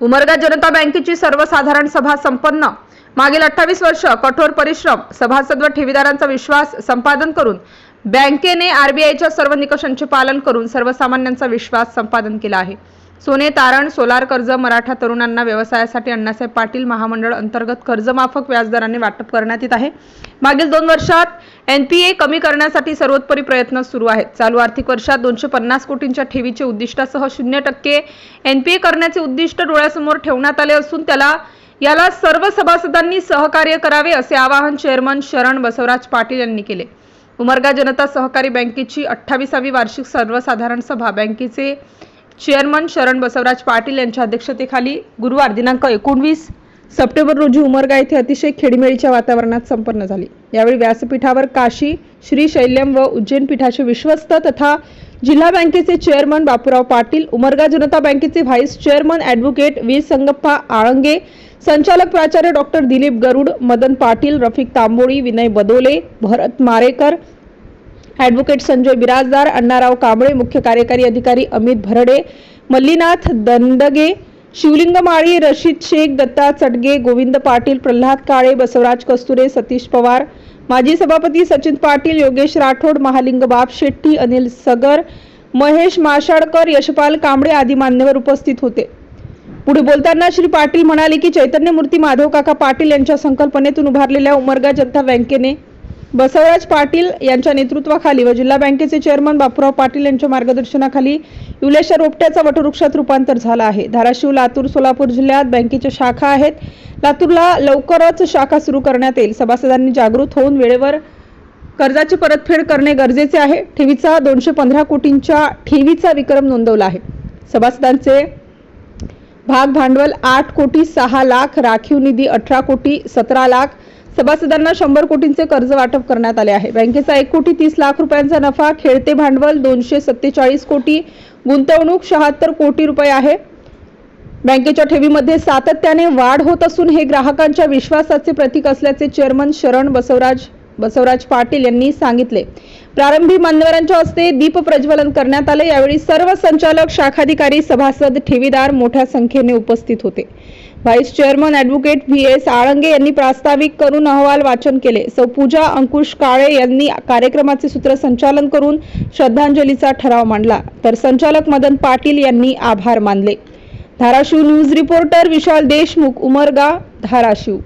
उमरगा जनता बँकेची सर्वसाधारण सभा संपन्न. मागील अठ्ठावीस वर्ष कठोर परिश्रम सभासद व ठेवीदारांचा विश्वास संपादन करून बँकेने आरबीआयच्या सर्व निकषांचे पालन करून सर्वसामान्यांचा विश्वास संपादन केला आहे. सोने तारण सोलार कर्ज मराठा तरुणांना व्यवसायासाठी अण्णासाहेब पाटील महामंडळ अंतर्गत कर्जमाफक व्याजदराने वाटप करण्यात येत आहे. मागील दोन वर्षात एनपीए कमी करण्यासाठी सर्वोत्परी प्रयत्न सुरू आहेत. चालू आर्थिक वर्षात दोनशे पन्नास कोटींच्या ठेवीचे उद्दिष्टासह शून्य टक्के एनपीए करण्याचे उद्दिष्ट डोळ्यासमोर ठेवण्यात आले असून त्याला याला सर्व सभासदांनी सहकार्य करावे असे आवाहन चेअरमन शरण बसवराज पाटील यांनी केले. उमरगा जनता सहकारी बँकेची अठ्ठावीसावी वार्षिक सर्वसाधारण सभा बँकेचे चेअरमन शरण बसवराज पाटील यांच्या अध्यक्षतेखाली गुरुवार दिनांक एकोणवीस सप्टेंबर रोजी उमरगा येथे अतिशय खेडीमेळीच्या वातावरणात संपन्न झाली. यावेळी व्यासपीठावर काशी श्री शैल्यम व उज्जैन पीठाचे विश्वस्त तथा जिल्हा बँकेचे चेअरमन बापूराव पाटील उमरगा जनता बँकेचे vice chairman advocate V Sangappa Alange संचालक प्राचार्य डॉक्टर दिलीप गरुड मदन पाटील रफिक तांबोळी विनय बदोले भरत मारेकर ॲडव्होकेट संजय बिराजदार अण्णाराव कांबळे मुख्य कार्यकारी अधिकारी अमित भरडे मल्लीनाथ दंडगे शिवलिंग माळी रशीद शेख दत्ता चटगे गोविंद पाटील प्रल्हाद काळे बसवराज कस्तुरे सतीश पवार माजी सभापती सचिन पाटील योगेश राठोड महालिंग बाप शेट्टी अनिल सगर महेश माशाडकर यशपाल कांबळे आदी मान्यवर उपस्थित होते. पुढे बोलताना श्री पाटील म्हणाले की चैतन्यमूर्ती माधव काका पाटील यांच्या संकल्पनेतून उभारलेल्या उमरगा जनता बँकेने बसवराज पाटील यांच्या नेतृत्वाखाली व जिल्हा बँकेचे चेअरमन बापूराव पाटील यांच्या मार्गदर्शनाखाली युलेशा रोपट्याचा वटवृक्षात रूपांतर झाला आहे. धाराशिव लातूर सोलापूर जिल्ह्यात बँकेच्या शाखा आहेत. लातूरला लवकरच शाखा सुरू करण्यात येईल. सभासदांनी जागृत होऊन वेळेवर कर्जाची परतफेड करणे गरजेचे आहे. ठेवीचा दोनशे पंधरा कोटींच्या ठेवीचा विक्रम नोंदवला आहे. सभासदांचे भाग भांडवल आठ कोटी सहा लाख राखीव निधी अठरा कोटी सतरा लाख सभासदांना शंभर कोटींचे कर्ज वाटप करण्यात आले आहे. बँकेचा एक कोटी तीस लाख रुपयांचा नफा खेळते भांडवल दोनशे सत्तेचाळीस कोटी गुंतवणूक शहात्तर कोटी रुपये आहे. बँकेच्या ठेवीमध्ये सातत्याने वाढ होत असून हे ग्राहकांच्या विश्वासाचे प्रतीक असल्याचे चेअरमन शरण बसवराज बसवराज पाटील यांनी सांगितले. प्रारंभी मान्यवरांच्या हस्ते दीप प्रज्वलन करण्यात आले. यावेळी सर्व संचालक शाखाधिकारी सभासद ठेवीदार मोठ्या संख्येने उपस्थित होते. Vice chairman advocate V S Alange यांनी प्रास्ताविक करून अहवाल वाचन केले. सौ पूजा अंकुश काळे यांनी कार्यक्रमाचे सूत्रसंचालन करून श्रद्धांजलीचा ठराव मांडला. तर संचालक मदन पाटील यांनी आभार मानले. Dharashiv news reporter Vishal Deshmukh Umarga Dharashiv.